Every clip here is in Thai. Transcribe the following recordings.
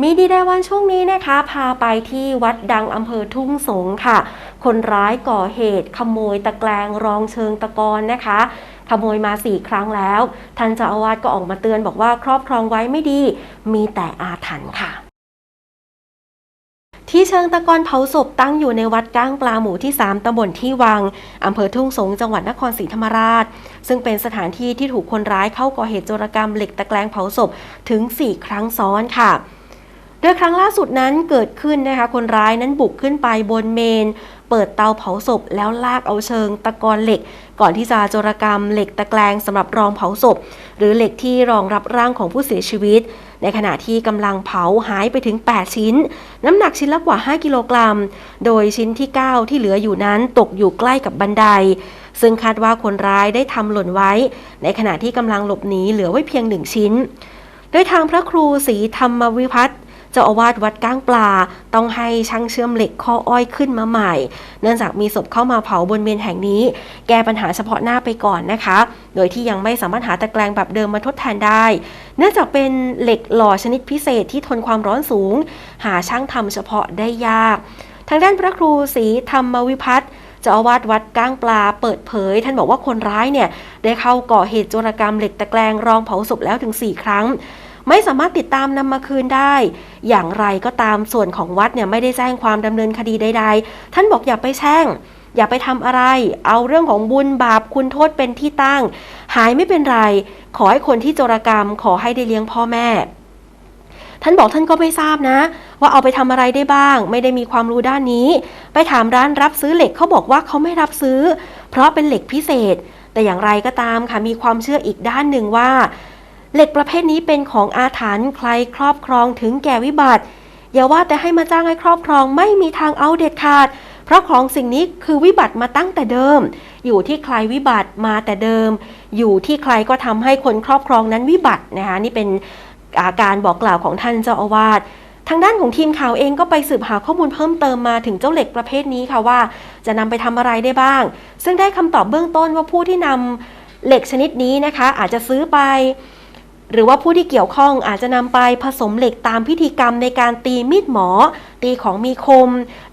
มีดีเดย์วันช่วงนี้นะคะ พาไปที่วัดดังอำเภอทุ่งสงค่ะ คนร้ายก่อเหตุขโมยตะแกรงรองเชิงตะกอนนะคะ ขโมยมาสี่ครั้งแล้ว ท่านเจ้าอาวาสก็ออกมาเตือนบอกว่าครอบครองไว้ไม่ดี มีแต่อาถรรพ์ค่ะที่เชิงตะกอนเผาศพตั้งอยู่ในวัดก้างปลาหมูที่ 3ตำบลที่วัง อำเภอทุ่งสง จังหวัดนครศรีธรรมราช ซึ่งเป็นสถานที่ที่ถูกคนร้ายเข้าก่อเหตุโจรกรรมเหล็กตะแกรงเผาศพถึง 4 ครั้งซ้อนค่ะ โดยครั้งล่าสุดนั้นเกิดขึ้นนะคะคนร้ายนั้นบุกขึ้นไปบนเมน เปิดเตาเผาศพแล้วลากเอาเชิงตะกอนเหล็ก ก่อนที่จะโจรกรรมเหล็กตะแกรงสำหรับรองเผาศพ หรือเหล็กที่รองรับร่างของผู้เสียชีวิต ในขณะที่กำลังเผาหายไปถึง 8 ชิ้น น้ำหนักชิ้นละกว่า 5 กิโลกรัม โดยชิ้นที่ 9 ที่เหลืออยู่นั้นตกอยู่ใกล้กับบันไดซึ่งคาดว่าคนร้ายได้ทำหล่นไว้ ในขณะที่กำลังหลบหนีเหลือไว้เพียงหนึ่งชิ้น โดยทางพระครูศรีธรรมวิพัฒน์ เจ้าอาวาสวัดก้างปลา ต้องให้ช่างเชื่อมเหล็กข้ออ้อยขึ้นมาใหม่ เนื่องจากมีศพเข้ามาเผาบนเมนแห่งนี้ แก้ปัญหาเฉพาะหน้าไปก่อนนะคะ โดยที่ยังไม่สามารถหาตะแกรงแบบเดิมมาทดแทนได้ เนื่องจากเป็นเหล็กหล่อชนิดพิเศษที่ทนความร้อนสูง หาช่างทำเฉพาะได้ยาก ทางด้านพระครูศรีธรรมวิพัฒน์เจ้าอาวาสวัดก้างปลาเปิดเผย ท่านบอกว่าคนร้ายเนี่ย ได้เข้าก่อเหตุโจรกรรมเหล็กตะแกรงรองเผาศพแล้วถึง 4 ครั้ง ไม่สามารถติดตามนำมาคืนได้ อย่างไรก็ตามส่วนของวัดเนี่ยไม่ได้แจ้งความดำเนินคดีใด ๆ ท่านบอกอย่าไปแช่งอย่าไปทำอะไร เอาเรื่องของบุญบาปคุณโทษเป็นที่ตั้ง หายไม่เป็นไร ขอให้คนที่โจรกรรม ขอให้ได้เลี้ยงพ่อแม่ ท่านบอกท่านก็ไม่ทราบนะ ว่าเอาไปทำอะไรได้บ้าง ไม่ได้มีความรู้ด้านนี้ ไปถามร้านรับซื้อเหล็กเขาบอกว่าเขาไม่รับซื้อ เพราะเป็นเหล็กพิเศษ แต่อย่างไรก็ตามค่ะมีความเชื่ออีกด้านหนึ่งว่า เหล็กประเภทนี้เป็นของอาถรรพ์ใครครอบครองถึงแก่วิบัติอย่าว่าแต่ให้มาจ้างให้ครอบครองไม่มีทางเอาเด็ดขาด เพราะของสิ่งนี้คือวิบัติมาตั้งแต่เดิม อยู่ที่ใครวิบัติมาแต่เดิม อยู่ที่ใครก็ทำให้คนครอบครองนั้นวิบัตินะคะนี่เป็นอาการบอกกล่าวของท่านเจ้าอาวาสทางด้านของทีมข่าวเองก็ไปสืบหาข้อมูลเพิ่มเติมมาถึงเจ้าเหล็กประเภทนี้ค่ะว่า จะนำไปทำอะไรได้บ้าง ซึ่งได้คำตอบเบื้องต้นว่าผู้ที่นำเหล็กชนิดนี้นะคะ อาจจะซื้อไป หรือว่าผู้ที่เกี่ยวข้องอาจจะนำไปผสมเหล็กตามพิธีกรรมในการตีมีดหมอ ตีของมีคม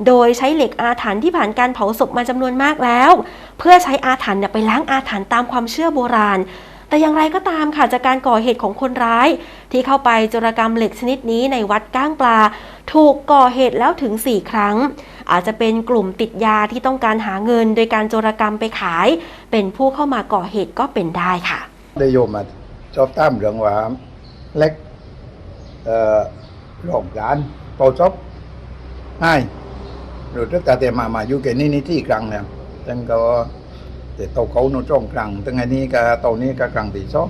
โดยใช้เหล็กอาถรรพ์ที่ผ่านการเผาศพมาจำนวนมากแล้ว เพื่อใช้อาถรรพ์เนี่ยไปล้างอาถรรพ์ตามความเชื่อโบราณแต่อย่างไรก็ตามค่ะจากการก่อเหตุของคนร้าย ที่เข้าไปโจรกรรมเหล็กชนิดนี้ในวัดก้างปลา ถูกก่อเหตุแล้วถึง 4 ครั้ง อาจจะเป็นกลุ่มติดยาที่ต้องการหาเงิน โดยการโจรกรรมไปขาย เป็นผู้เข้ามาก่อเหตุก็เป็นได้ค่ะได้โยมมา ชอบตามเรื่องว่าเล็กเอ่อโรงร้านเป่าซบให้หรือถ้าแต่มามาอยู่แค่นี้นี่ที่กลางเนี่ยตั้งก็แต่เตาเขาโนจ้องกลางตั้งไงนี้ก็เตานี้ก็กลางตีซ้อม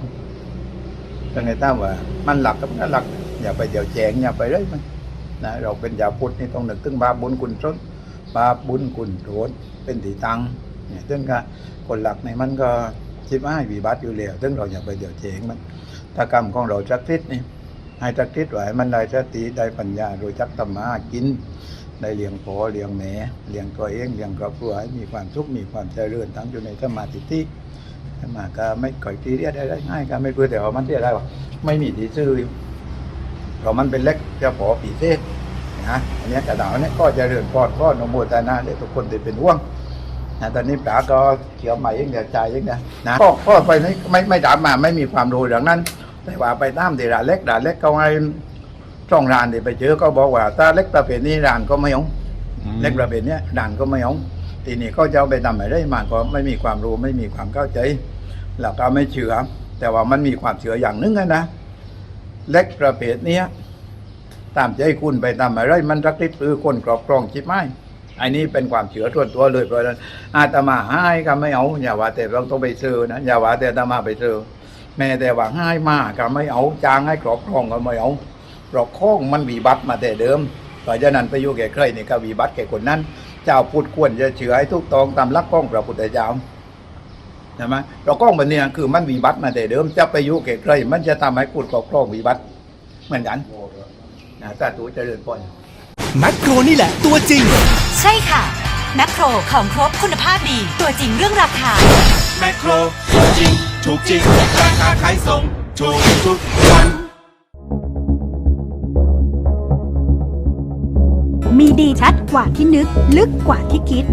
ตั้งไงตามว่า มันหลักกับมันหลัก อย่าไปเดี๋ยวแจงอย่าไปเลยมันนะเราเป็นยาพุทธนี่ต้องนึกถึงบาบุญคุณชนบาบุญคุณโทษเป็นตีตังเนี่ยซึ่งก็คนหลักในมันก็ คิดว่าให้วิบัติอยู่แล้วซึ่งเราอย่าไปเดี๋ยวเจงมันถ้ากรรมของเราจักทิศนี่ให้จักทิศไหวมันได้สติได้ปัญญาโดยจักธรรมะกิน ได้เลี้ยงพอเลี้ยงแม่เลี้ยงตัวเองเลี้ยงครอบครัวให้มีความสุขมีความเจริญทั้งอยู่ในสมาธิที่มาก็ไม่ก่อยทีเรียได้ง่ายก็ไม่เพื่อแต่ว่ามันเรียได้ว่าไม่มีที่ซื้อเพราะมันเป็นเล็กจะพอปีเทศนะอันนี้กระดาษนี้ก็จะเรื่อนปอดก็นโมทนาเลยทุกคนที่เป็นห่วง นะตอนนี้ปลาก็เขียวใหม่ยังเดียวใจยังเดียวนะก็ก็ไปไม่ไม่ไม่ถามมาไม่มีความรู้เรื่องนั้น แต่ว่าไปตามที่ร้านเล็กร้านเล็กเขาให้ช่องร้านที่ไปเจอก็บอกว่าถ้าเล็กประเภทนี้ร้านก็ไม่เอาเล็กประเภทเนี้ยร้านก็ไม่เอาทีนี้ก็จะเอาไปทำอะไรได้มาก็ไม่มีความรู้ไม่มีความเข้าใจแล้วก็ไม่เชื่อแต่ว่ามันมีความเชื่ออย่างหนึงอะนะเล็กประเภทเนี้ยตามใจคุณไปทำอะไรมันรักทิพย์คือคนครอบครองจิตไม้ อันนี้เป็นความเชื่อส่วนตัวเลยเพราะฉะนั้นอาตมาให้ก็ไม่เอาอย่าว่าแต่เราต้องไปซื้อนะอย่าว่าแต่อาตมาไปซื้อแม้แต่ว่าให้มาก็ไม่เอาจางให้ครอบครองก็ไม่เอาเพราะข้องมันวีบัตมาแต่เดิมเพราะฉะนั้นไปอยู่แก่ใครนี่ก็วีบัตแก่คนนั้น เจ้าพุทธควรจะเชื่อให้ทุกตองตามลักข้องพระพุทธเจ้าใช่ไหมเราข้องมันเนี่ยคือมันวีบัตมาแต่เดิมจะไปอยู่แก่ใครมันจะทำให้คุณครอบครองวีบัตเหมือนกันนะสาธุเจริญพร แมคโครนี่แหละตัวจริง ใช่ค่ะแมคโครของครบคุณภาพดี ตัวจริงเรื่องราคา แมคโครจริง ถูกจริง ราคาขายส่ง ถูกทุกวัน มีดีชัดกว่าที่นึก ลึกกว่าที่คิด